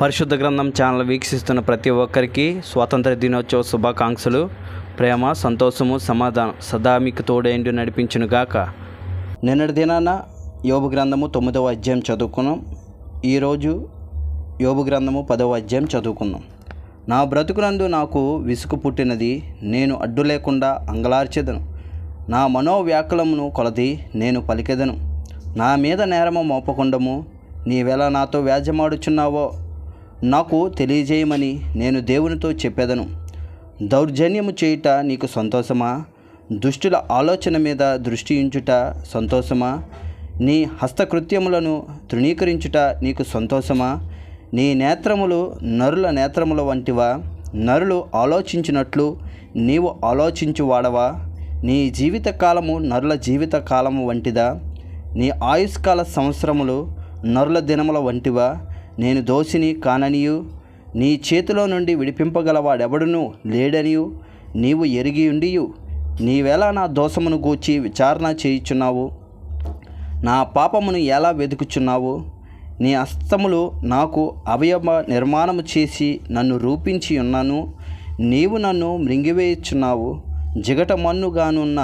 పరిశుద్ధ గ్రంథం ఛానల్ వీక్షిస్తున్న ప్రతి ఒక్కరికి స్వాతంత్ర దినోత్సవ శుభాకాంక్షలు ప్రేమ సంతోషము సమాధానం సదా మీకు తోడేంటి నడిపించును గాక. నిన్నటి దినాన యోబు గ్రంథము తొమ్మిదవ అధ్యాయం చదువుకున్నాం. ఈరోజు యోబు గ్రంథము పదవ అధ్యాయం చదువుకున్నాం. నా బ్రతుకునందు నాకు విసుగు పుట్టినది నేను అడ్డు లేకుండా అంగలార్చెదను. నా మనోవ్యాకులమును కొలది నేను పలికెదను. నా మీద నేరము మోపకుండము. నీవెలా నాతో వ్యాజ్యమాడుచున్నావో నాకు తెలియజేయమని నేను దేవునితో చెప్పేదను. దౌర్జన్యము చేయుట నీకు సంతోషమా? దుష్టుల ఆలోచన మీద దృష్టి ఉంచుట సంతోషమా? నీ హస్తకృత్యములను తృణీకరించుట నీకు సంతోషమా? నీ నేత్రములు నరుల నేత్రముల వంటివా? నరులు ఆలోచించినట్లు నీవు ఆలోచించువాడవా? నీ జీవితకాలము నరుల జీవిత కాలము వంటిదా? నీ ఆయుష్కాల సంవత్సరములు నరుల దినముల వంటివా? నేను దోషిని కాననియు నీ చేతిలో నుండి విడిపింపగలవాడెవడునూ లేడనియు నీవు ఎరిగి ఉండియు నీవెలా నా దోషమును గూర్చి విచారణ చేయుచున్నావు. నా పాపమును ఎలా వెతుకుచున్నావు నీ హస్తములు నాకు అవయవ నిర్మాణము చేసి నన్ను రూపించి ఉన్నాను నీవు నన్ను మృంగివేయుచున్నావు జిగట మన్నుగానున్న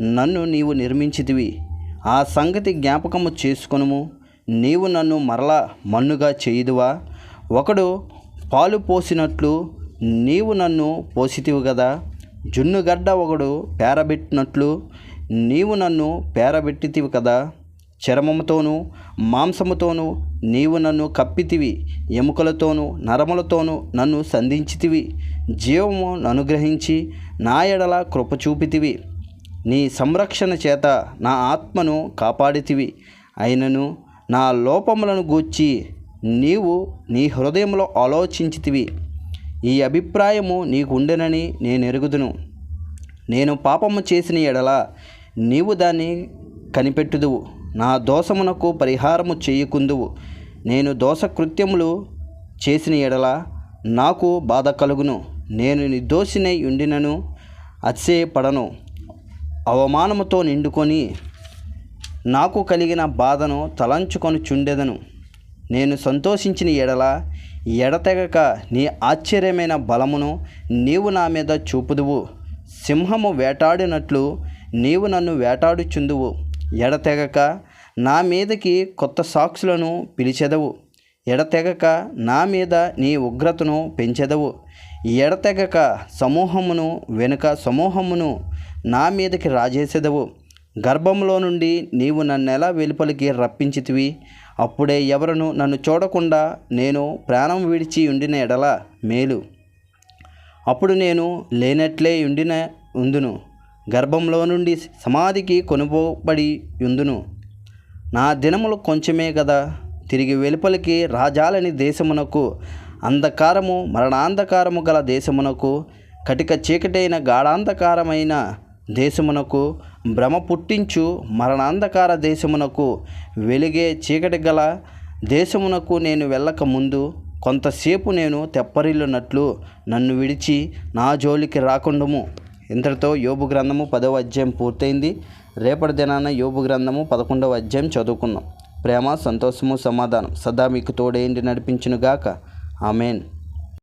నన్ను నీవు నిర్మించితివి. ఆ సంగతి జ్ఞాపకము చేసుకొనుము. నీవు నన్ను మరలా మన్నుగా చేయుదువా? ఒకడు పాలు పోసినట్లు నీవు నన్ను పోసితివి కదా జున్నుగడ్డ ఒకడు పేరబెట్టినట్లు నీవు నన్ను పేరబెట్టితివి కదా? చర్మముతోనూ మాంసముతోనూ నీవు నన్ను కప్పితివి ఎముకలతోనూ నరములతోనూ నన్ను సంధించితివి జీవము అనుగ్రహించి నా ఎడల కృప చూపితివి. నీ సంరక్షణ చేత నా ఆత్మను కాపాడితివి. అయినను నా లోపములను గూర్చి నీవు నీ హృదయంలో ఆలోచించితివి. ఈ అభిప్రాయము నీకుండెనని నేను ఎరుగుదును నేను పాపము చేసిన ఎడల నీవు దాన్ని కనిపెట్టుదువు. నా దోషమునకు పరిహారము చేయకుందువు. నేను దోషకృత్యములు చేసిన ఎడల నాకు బాధ కలుగును. నేను నిర్దోషినై ఉండినను అతిశయపడను. అవమానముతో నిండుకొని నాకు కలిగిన బాధను తలంచుకొని చుండెదను నేను సంతోషించిన ఎడల ఎడతెగక నీ ఆశ్చర్యమైన బలమును నీవు నా మీద చూపుదువు. సింహము వేటాడినట్లు నీవు నన్ను వేటాడుచుందువు. ఎడతెగక నా మీదకి కొత్త సాక్షులను పిలిచెదవు. ఎడతెగక నా మీద నీ ఉగ్రతను పెంచెదవు. ఎడతెగక సమూహమును వెనుక సమూహమును నా మీదకి రాజేసెదవు. గర్భంలో నుండి నీవు నన్నెలా వెలుపలికి రప్పించితివి? అప్పుడే ఎవరను నన్ను చూడకుండా నేను ప్రాణం విడిచి ఉండిన ఎడల మేలు. అప్పుడు నేను లేనట్లే ఉండిన ఉందును. గర్భంలో నుండి సమాధికి కొనుపోబడి ఉందును. నా దినములు కొంచెమే కదా తిరిగి వెలుపలికి రాజాలని దేశమునకు అంధకారము మరణాంధకారము గల దేశమునకు కటిక చీకటైన గాఢాంధకారమైన దేశమునకు భ్రమ పుట్టించు మరణాంధకార దేశమునకు వెలిగే చీకటి గల దేశమునకు నేను వెళ్ళక ముందు కొంతసేపు నేను తెప్పరిల్లునట్లు నన్ను విడిచి నా జోలికి రాకుండము. ఇంతటితో యోబు గ్రంథము పదవ అధ్యాయం పూర్తయింది. రేపటి దినాన యోబు గ్రంథము పదకొండవ అధ్యాయం చదువుకుందాం. ప్రేమ సంతోషము సమాధానం సదా మీకు తోడేంటి నడిపించునుగాక. ఆమెన్.